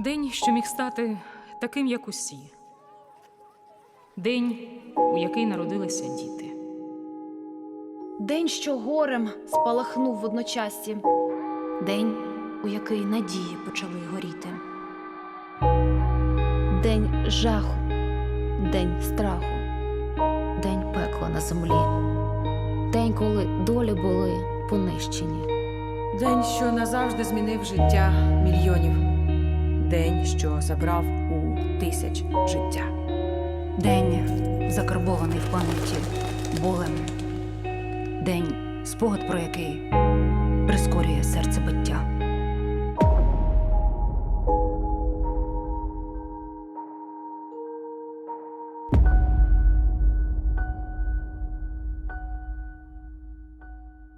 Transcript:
День, що міг стати таким, як усі. День, у який народилися діти. День, що горем спалахнув в одночасі. День, у який надії почали горіти. День жаху, день страху. День пекла на землі. День, коли долі були понищені. День, що назавжди змінив життя мільйонів. День, що забрав у тисяч життя. День, закарбований в пам'яті болем. День, спогад про який прискорює серцебиття.